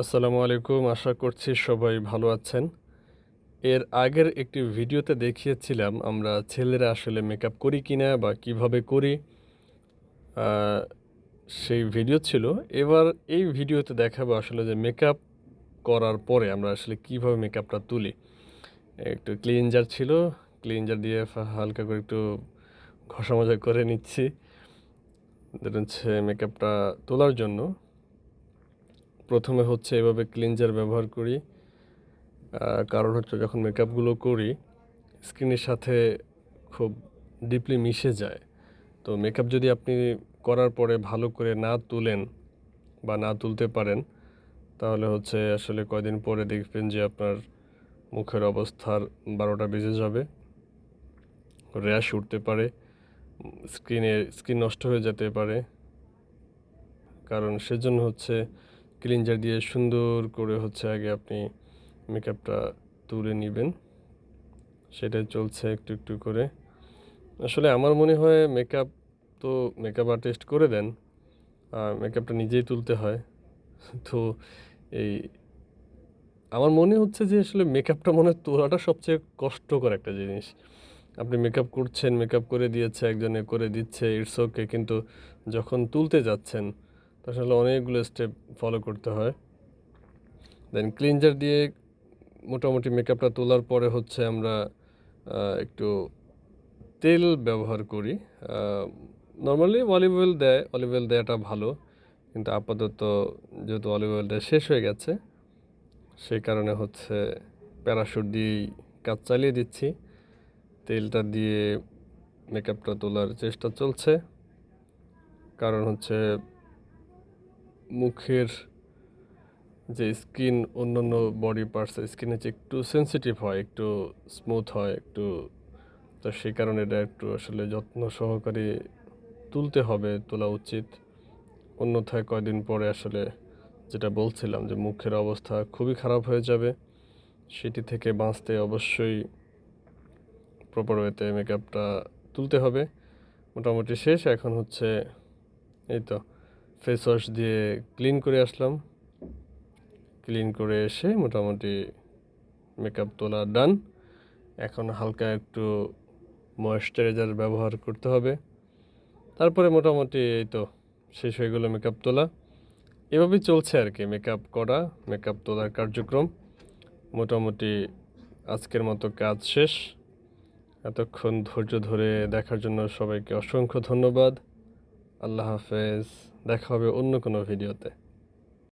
আসসালামু আলাইকুম, আশা করছি সবাই ভালো আছেন। এর আগের একটি ভিডিওতে দেখিয়েছিলাম আমরা ছেলেরা আসলে মেকআপ করি কিনা বা কীভাবে করি। সেই ভিডিও ছিল। এবার এই ভিডিওতে দেখাবো আসলে যে মেকআপ করার পরে আমরা আসলে কীভাবে মেকআপটা তুলি। একটু ক্লিনজার ছিল ক্লিনজার দিয়ে হালকা করে একটু ঘষা মাজা করে নিচ্ছি। যেটা হচ্ছে মেকআপটা তোলার জন্য। প্রথমে হচ্ছে এভাবে ক্লিনজার ব্যবহার করি। কারণ হচ্ছে যখন মেকআপগুলো করি স্কিনের সাথে খুব ডিপলি মিশে যায়। তো মেকআপ যদি আপনি করার পরে ভালো করে না তুলেন বা না তুলতে পারেন, তাহলে হচ্ছে আসলে কয়দিন পরে দেখবেন যে আপনার মুখের অবস্থার বারোটা বেজে যাবে র্যাশ উঠতে পারে স্কিনে স্কিন নষ্ট হয়ে যেতে পারে। কারণ সেজন্য হচ্ছে ক্লিনজার দিয়ে সুন্দর করে হচ্ছে আগে আপনি মেকআপটা তুলে নেবেন। সেটাই চলছে একটু একটু করে। আসলে আমার মনে হয় মেকআপ তো মেকআপ আর্টিস্ট করে দেন, আর মেকআপটা নিজেই তুলতে হয়। তো এই আমার মনে হচ্ছে যে আসলে মেকআপটা মনে তোলাটা সবচেয়ে কষ্টকর একটা জিনিস। আপনি মেকআপ করছেন, মেকআপ করে দিয়েছে, একজনে করে দিচ্ছে ইটস ওকে কিন্তু যখন তুলতে যাচ্ছেন তো আসলে অনেকগুলো স্টেপ ফলো করতে হয়। দেন ক্লিনজার দিয়ে মোটামুটি মেকআপটা তোলার পরে হচ্ছে আমরা একটু তেল ব্যবহার করি। নর্মালি অলিভ অয়েল দেয় অলিভ অয়েল দেওয়াটা ভালো। কিন্তু আপাতত যেহেতু অলিভ অয়েলটা শেষ হয়ে গেছে, সেই কারণে হচ্ছে প্যারাশুট দিয়েই কাজ চালিয়ে দিচ্ছি। তেলটা দিয়ে মেকআপটা তোলার চেষ্টা চলছে। কারণ হচ্ছে মুখের যে স্কিন, অন্যান্য বডি পার্টস স্কিনের যে একটু সেন্সিটিভ হয়, একটু স্মুথ হয়, একটু, তো সেই কারণে এটা একটু আসলে যত্ন সহকারে তুলতে হবে, তোলা উচিত। অন্যথায় কয়দিন পরে আসলে যেটা বলছিলাম যে মুখের অবস্থা খুবই খারাপ হয়ে যাবে। সেটি থেকে বাঁচতে অবশ্যই প্রপার ওয়েতে মেকআপটা তুলতে হবে। মোটামুটি শেষ, এখন হচ্ছে এই তো। ফেস ওয়াশ দিয়ে ক্লিন করে আসলাম। ক্লিন করে এসে মোটামুটি মেকআপ তোলা ডান এখন হালকা একটু ময়েশ্চারাইজার ব্যবহার করতে হবে। তারপরে মোটামুটি এই তো শেষ হয়ে গেলো মেকআপ তোলা। এভাবেই চলছে আর কি মেকআপ করা মেকআপ তোলার কার্যক্রম। মোটামুটি আজকের মতো কাজ শেষ। এতক্ষণ ধৈর্য ধরে দেখার জন্য সবাইকে অসংখ্য ধন্যবাদ। আল্লাহ হাফেজ দেখা হবে অন্য কোনো ভিডিওতে।